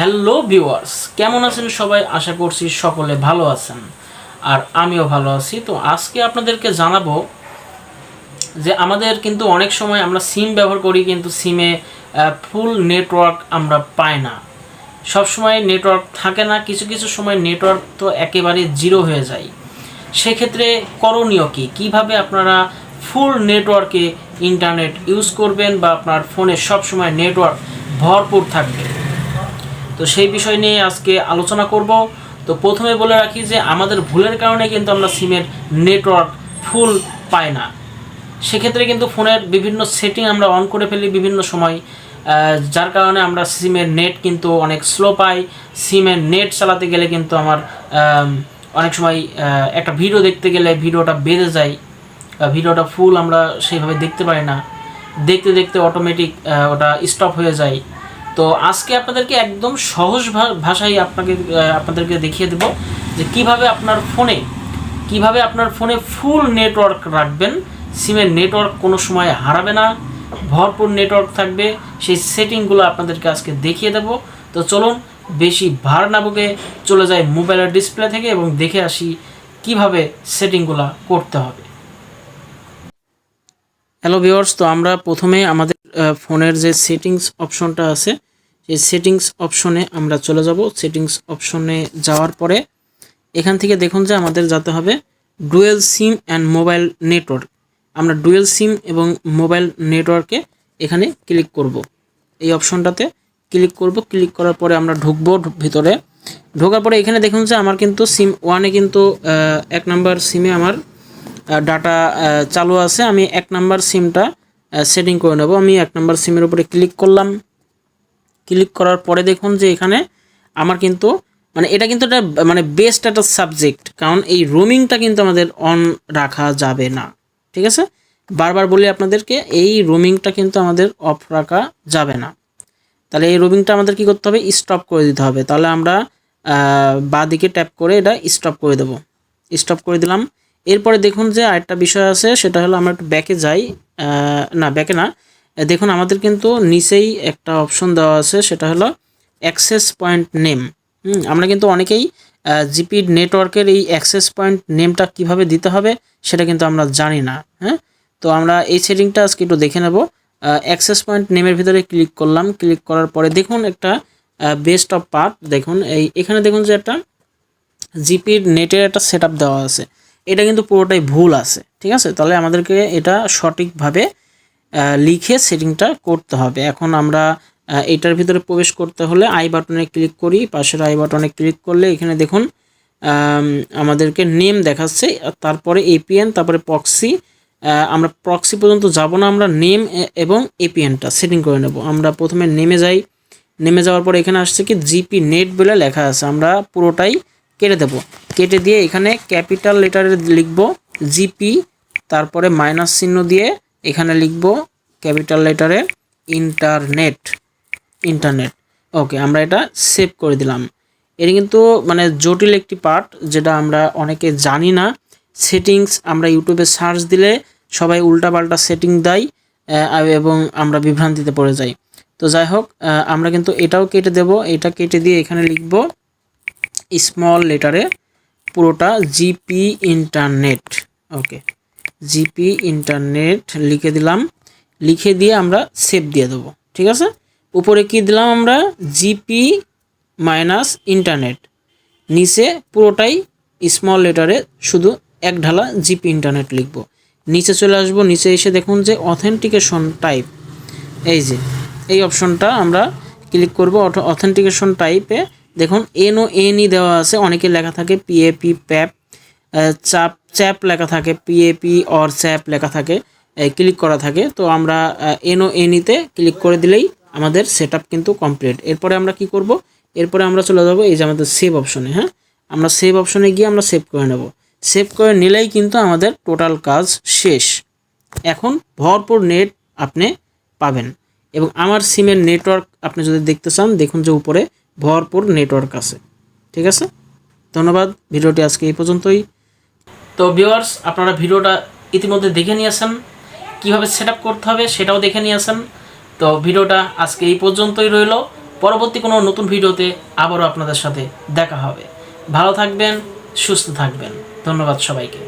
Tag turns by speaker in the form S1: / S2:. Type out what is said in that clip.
S1: Hello viewers, কেমন আছেন সবাই? আশা করছি সকলে ভালো আছেন আর আমিও ভালো আছি। তো আজকে আপনাদেরকে জানাব যে আমাদের কিন্তু অনেক সময় আমরা সিম ব্যবহার করি, কিন্তু সিমে ফুল নেটওয়ার্ক আমরা পাই না। সব সময় নেটওয়ার্ক থাকে না, কিছু কিছু সময় নেটওয়ার্ক তো একেবারে জিরো হয়ে যায়। সেক্ষেত্রে করণীয় কি? কীভাবে আপনারা ফুল নেটওয়ার্কে ইন্টারনেট ইউজ করবেন বা আপনার ফোনে সব সময় নেটওয়ার্ক ভরপুর থাকবে? তো সেই বিষয় নিয়ে আজকে আলোচনা করব। তো প্রথমে বলে রাখি যে আমাদের ভুলের কারণে কিন্তু আমরা সিমের নেটওয়ার্ক ফুল পাই না। সেক্ষেত্রে কিন্তু ফোনের বিভিন্ন সেটিং আমরা অন করে ফেলি বিভিন্ন সময় যার কারণে আমরা সিমের নেট কিন্তু অনেক স্লো পাই। সিমের নেট চালাতে গেলে কিন্তু আমার অনেক সময় একটা ভিডিও দেখতে গেলে ভিডিওটা বেড়ে যায় ভিডিওটা ফুল আমরা সেইভাবে দেখতে পাই না। দেখতে দেখতে অটোমেটিক ওটা স্টপ হয়ে যায়। তো আজকে আপনাদেরকে একদম সহজ ভাষায় আপনাকে আপনাদেরকে দেখিয়ে দেব যে কীভাবে আপনার ফোনে, কীভাবে আপনার ফোনে ফুল নেটওয়ার্ক রাখবেন। সিমের নেটওয়ার্ক কোনো সময় হারাবে না। ভরপুর নেটওয়ার্ক থাকবে। সেই সেটিংগুলো আপনাদেরকে আজকে দেখিয়ে দেব। তো চলুন, বেশি ভার না বুকে চলে যায় মোবাইলের ডিসপ্লে থেকে এবং দেখে আসি কীভাবে সেটিংগুলো করতে হবে। হ্যালো ভিউয়ার্স তো আমরা প্রথমে আমাদের ফোনের যে সেটিংস অপশনটা আছে, সেই সেটিংস অপশনে আমরা চলে যাব। সেটিংস অপশনে যাওয়ার পরে এখান থেকে দেখুন যে আমাদের যেতে হবে dual SIM and mobile network আমরা ডুয়েল সিম এবং মোবাইল নেটওয়ার্কে এখানে ক্লিক করব। এই অপশনটাতে ক্লিক করব। ক্লিক করার পরে আমরা ঢুকবো ভিতরে। ঢোকার পরে এখানে দেখুন যে আমার কিন্তু সিম ওয়ানে কিন্তু এক নাম্বার সিমে আমার ডাটা চালু আছে। আমি এক নাম্বার সিমটা সেটিং করে নেব। আমি এক নম্বর সিমের উপরে ক্লিক করলাম। ক্লিক করার পরে দেখুন যে এখানে আমার কিন্তু মানে এটা কিন্তু একটা মানে বেস্ট একটা সাবজেক্ট কারণ এই রোমিংটা কিন্তু আমাদের অন রাখা যাবে না। ঠিক আছে? বারবার বলি আপনাদেরকে, এই রোমিংটা কিন্তু আমাদের অফ রাখা যাবে না। তাহলে এই রোমিংটা আমাদের কি করতে হবে? স্টপ করে দিতে হবে। তাহলে আমরা বা দিকে ট্যাপ করে এটা স্টপ করে দেব। স্টপ করে দিলাম। এরপরে দেখুন যে আরেকটা বিষয় আছে, সেটা হলো আমরা একটু ব্যাকে যাই। না ব্যাকে না। দেখুন, আমাদের কিন্তু নিচেই একটা অপশন দেওয়া আছে, সেটা হলো অ্যাক্সেস পয়েন্ট নেম আমরা কিন্তু অনেকেই জিপি নেটওয়ার্কের এই অ্যাক্সেস পয়েন্ট নেমটা কীভাবে দিতে হবে, সেটা কিন্তু আমরা জানি না। হ্যাঁ তো আমরা এই সেটিংটা আজকে একটু দেখে নেব। অ্যাক্সেস পয়েন্ট নেমের ভিতরে ক্লিক করলাম। ক্লিক করার পরে দেখুন একটা বেস্ট অফ পার্ট দেখুন, এই, এখানে দেখুন যে একটা জিপির নেটের একটা সেট দেওয়া আছে। এটা কিন্তু পুরোটাই ভুল আছে, ঠিক আছে? তাহলে আমাদেরকে এটা সঠিকভাবে লিখে সেটিংটা করতে হবে। এখন আমরা এটার ভিতরে প্রবেশ করতে হলে আই বাটনে ক্লিক করি। পাশের আই বাটনে ক্লিক করলে এখানে দেখুন আমাদেরকে নেম দেখাচ্ছে তারপরে এপিএন তারপরে প্রক্সি আমরা প্রক্সি পর্যন্ত যাব না, আমরা নেম এবং এপিএনটা সেটিং করে নেব। আমরা প্রথমে নেমে যাই। নেমে যাওয়ার পর এখানে আসছে কি জিপি নেট বলে লেখা আছে। আমরা পুরোটাই কেটে দেব। কেটে দিয়ে এখানে ক্যাপিটাল লেটারে লিখব জিপি তারপরে মাইনাস চিহ্ন দিয়ে এখানে লিখব ক্যাপিটাল লেটারে ইন্টারনেট ইন্টারনেট ওকে আমরা এটা সেভ করে দিলাম। এটা কিন্তু মানে জটিল একটি পার্ট যেটা আমরা অনেকে জানি না। সেটিংস আমরা ইউটিউবে সার্চ দিলে সবাই উল্টাপাল্টা সেটিং দেয় এবং আমরা বিভ্রান্তিতে পড়ে যাই। তো যাই হোক আমরা কিন্তু এটাও কেটে দেব। এটা কেটে দিয়ে এখানে লিখব স্মল লেটারে পুরোটা GP internet okay GP internet লিখে দিলাম, লিখে দিয়ে আমরা সেভ দিয়ে দেবো, ঠিক আছে? উপরে কি দিলাম আমরা? জিপি মাইনাস ইন্টারনেট নিচে পুরোটাই স্মল লেটারে শুধু এক ঢালা জিপি ইন্টারনেট লিখব। নিচে চলে আসব, নিচে এসে দেখুন যে অথেন্টিকেশন টাইপ এই যে, এই অপশনটা আমরা ক্লিক করব অথেন্টিকেশন টাইপে দেখুন এন ও এনই দেওয়া আছে, অনেকে লেখা থাকে পিএপি প্যাপ চাপ, চ্যাপ লেখা থাকে পিএপি অর চ্যাপ লেখা থাকে ক্লিক করা থাকে। তো আমরা এন ও এনিতে ক্লিক করে দিলেই আমাদের সেট কিন্তু কমপ্লিট এরপরে আমরা কি করব? এরপরে আমরা চলে যাব এই যে আমাদের সেভ অপশনে হ্যাঁ? আমরা সেভ অপশনে গিয়ে আমরা সেভ করে নেব। সেভ করে নিলেই কিন্তু আমাদের টোটাল কাজ শেষ। এখন ভরপুর নেট আপনি পাবেন। এবং আমার সিমের নেটওয়ার্ক আপনি যদি দেখতে চান, দেখুন যে উপরে ভরপুর নেটওয়ার্ক আছে। ঠিক আছে? ধন্যবাদ, ভিডিওটি আজকে এই পর্যন্তই। তো ভিউয়ার্স আপনারা ভিডিওটা ইতিমধ্যে দেখে নিয়েছেন। কীভাবে সেট করতে হবে সেটাও দেখে নিয়েছেন। তো ভিডিওটা আজকে এই পর্যন্তই রইল। পরবর্তী কোনো নতুন ভিডিওতে আবারও আপনাদের সাথে দেখা হবে। ভালো থাকবেন, সুস্থ থাকবেন। ধন্যবাদ সবাইকে।